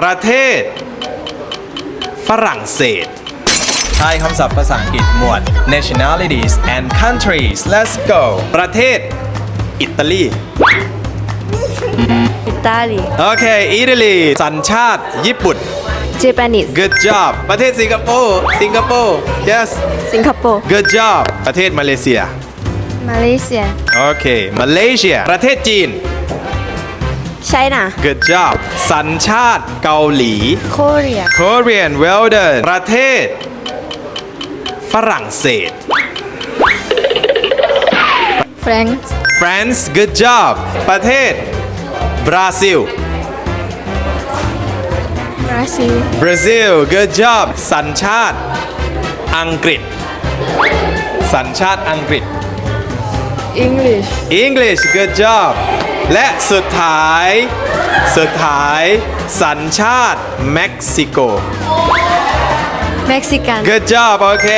ประเทศ ฝรั่งเศสทายคำศัพท์ภาษาอังกฤษหมวด nationalities and countries let's go ประเทศ อิตาลี Italy โอเค อิตาลี สัญชาติ ญี่ปุ่น Japanese good job ประเทศสิงคโปร์ สิงคโปร์ yes Singapore good job ประเทศมาเลเซีย Malaysia โอเค มาเลเซีย ประเทศจีน China good job สัญชาติเกาหลี Korea Korean well done ประเทศ ฝรั่งเศส France France good job ประเทศ บราซิล Brazil Brazil good job สัญชาติ อังกฤษ สัญชาติอังกฤษ English English good job และสุดท้าย สุดท้าย สัญชาติเม็กซิโก Mexican Good job โอเค